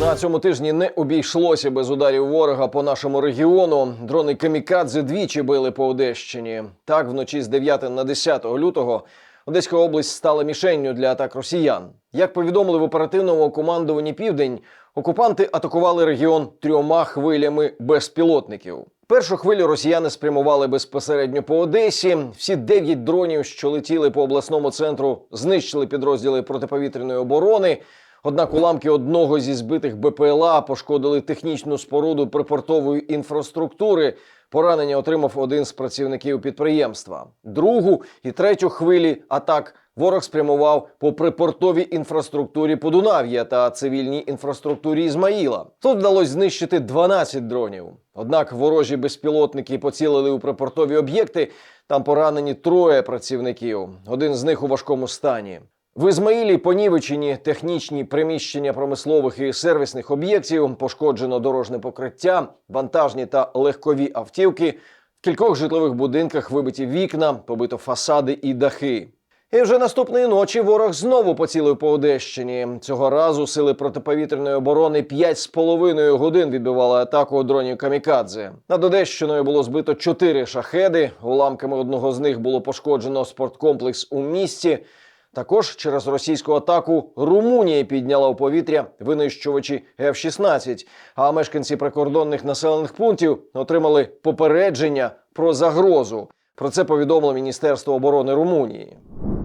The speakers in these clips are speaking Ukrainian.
На цьому тижні не обійшлося без ударів ворога по нашому регіону. Дрони камікадзе двічі били по Одещині. Так, вночі з 9 на 10 лютого Одеська область стала мішенню для атак росіян. Як повідомили в оперативному командуванні Південь, окупанти атакували регіон трьома хвилями безпілотників. Першу хвилю росіяни спрямували безпосередньо по Одесі. Всі дев'ять дронів, що летіли по обласному центру, знищили підрозділи протиповітряної оборони. Однак уламки одного зі збитих БПЛА пошкодили технічну споруду припортової інфраструктури. Поранення отримав один з працівників підприємства. Другу і третю хвилі атак ворог спрямував по припортовій інфраструктурі Подунав'я та цивільній інфраструктурі Ізмаїла. Тут вдалося знищити 12 дронів. Однак ворожі безпілотники поцілили у припортові об'єкти. Там поранені троє працівників. Один з них у важкому стані. В Ізмаїлі понівечені технічні приміщення промислових і сервісних об'єктів, пошкоджено дорожне покриття, вантажні та легкові автівки. В кількох житлових будинках вибиті вікна, побито фасади і дахи. І вже наступної ночі ворог знову поцілив по Одещині. Цього разу сили протиповітряної оборони 5,5 годин відбивали атаку дронів камікадзе. Над Одещиною було збито чотири шахеди. Уламками одного з них було пошкоджено спорткомплекс у місті. Також через російську атаку Румунія підняла у повітря винищувачі F-16, а мешканці прикордонних населених пунктів отримали попередження про загрозу. Про це повідомило Міністерство оборони Румунії.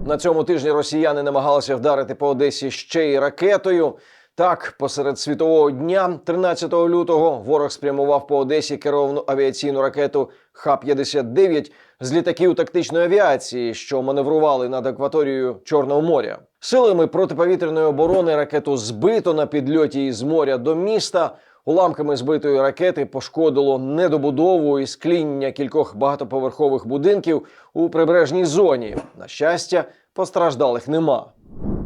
На цьому тижні росіяни намагалися вдарити по Одесі ще й ракетою. Так, посеред світового дня, 13 лютого, ворог спрямував по Одесі керовану авіаційну ракету Х-59 з літаків тактичної авіації, що маневрували над акваторією Чорного моря. Силами протиповітряної оборони ракету збито на підльоті із моря до міста. Уламками збитої ракети пошкодило недобудову і скління кількох багатоповерхових будинків у прибережній зоні. На щастя, постраждалих нема.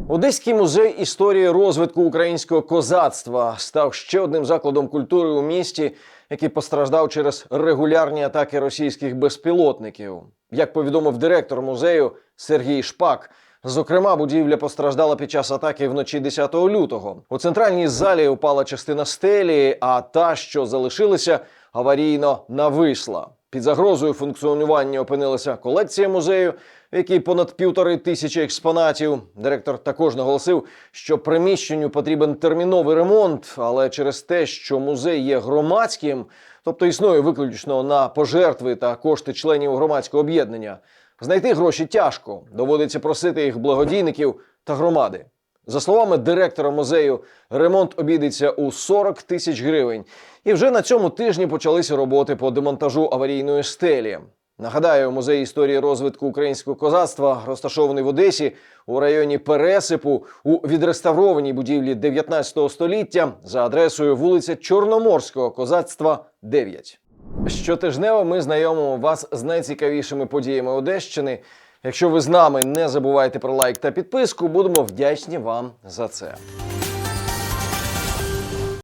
Одеський музей історії розвитку українського козацтва став ще одним закладом культури у місті, який постраждав через регулярні атаки російських безпілотників. Як повідомив директор музею Сергій Шпак, зокрема, будівля постраждала під час атаки вночі 10 лютого. У центральній залі упала частина стелі, а та, що залишилася, аварійно нависла. Під загрозою функціонування опинилася колекція музею, в якій понад півтори тисячі експонатів. Директор також наголосив, що приміщенню потрібен терміновий ремонт, але через те, що музей є громадським, тобто існує виключно на пожертви та кошти членів громадського об'єднання, знайти гроші тяжко. Доводиться просити їх благодійників та громади. За словами директора музею, ремонт обійдеться у 40 тисяч гривень. І вже на цьому тижні почалися роботи по демонтажу аварійної стелі. Нагадаю, музей історії розвитку українського козацтва, розташований в Одесі у районі Пересипу у відреставрованій будівлі 19 століття за адресою вулиця Чорноморського козацтва 9. Щотижнево ми знайомимо вас з найцікавішими подіями Одещини. Якщо ви з нами, не забувайте про лайк та підписку. Будемо вдячні вам за це.